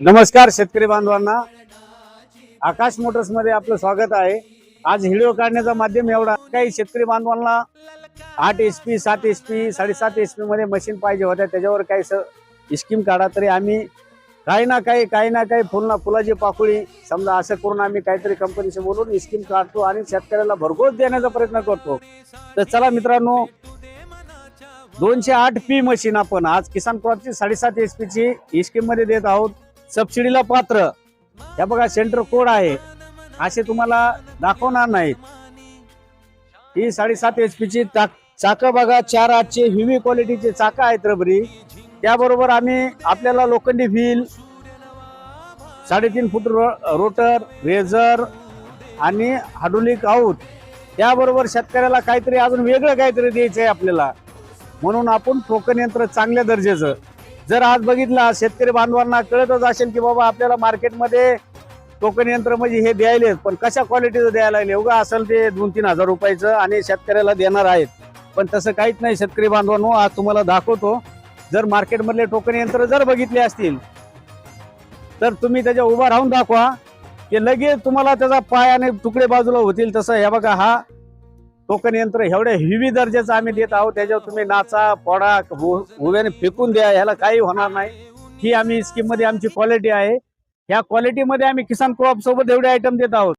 नमस्कार शेतकरी बांधवांना. आकाश मोटर्समध्ये आपलं स्वागत आहे. आज व्हिडिओ काढण्याचा माध्यम एवढा काही शेतकरी बांधवांना आठ एच पी सात एच पी साडेसात एच पी मध्ये मशीन पाहिजे होत्या. त्याच्यावर काही स स्कीम काढा तरी आम्ही काही ना काही काही ना काही फुल ना फुलाची पाकुळी समजा असं करून आम्ही काहीतरी कंपनीशी बोलून स्कीम काढतो आणि शेतकऱ्याला भरघोस देण्याचा प्रयत्न करतो. तर चला मित्रांनो दोनशे आठ पी मशीन आपण आज किसान क्रॉपची साडेसात एच पीची स्कीममध्ये देत आहोत. सबसिडीला पात्र. या बघा सेंटर कोड आहे. असे तुम्हाला दाखवणार नाहीत. ही साडेसात एच पीची चाक बघा चार आठचे हेवी क्वालिटीचे चाक आहेत रबरी. त्याबरोबर आम्ही आपल्याला लोखंडी व्हील साडेतीन फूट रो रोटर रेझर आणि हाडोलिक आऊट. त्याबरोबर शेतकऱ्याला काहीतरी अजून वेगळं काहीतरी द्यायचं आहे आपल्याला. म्हणून आपण टोकन यंत्र चांगल्या दर्जाचं जर आज बघितला शेतकरी बांधवांना कळतच असेल की बाबा आपल्याला मार्केटमध्ये टोकन यंत्र म्हणजे हे द्यायले पण कशा क्वालिटीचं द्यायला लागले? उगा असेल ते दोन तीन हजार रुपयाचं आणि शेतकऱ्याला देणार आहेत. पण तसं काहीच नाही शेतकरी बांधवांनो आज तुम्हाला दाखवतो. जर मार्केटमधले टोकन यंत्र जर बघितले असतील तर तुम्ही त्याच्या उभा राहून दाखवा की लगेच तुम्हाला त्याचा पाय आणि तुकडे बाजूला होतील तसं. हे बघा हा टोकन यंत्र एवढ्या हेवी दर्जाचं आम्ही देत आहोत. त्याच्यावर तुम्ही नाचा पोडा उभ्याने फेकून द्या ह्याला काही होणार नाही. ही आम्ही स्कीममध्ये आमची क्वालिटी आहे. ह्या क्वालिटीमध्ये आम्ही किसान क्रॉप सोबत एवढे आयटम देत आहोत.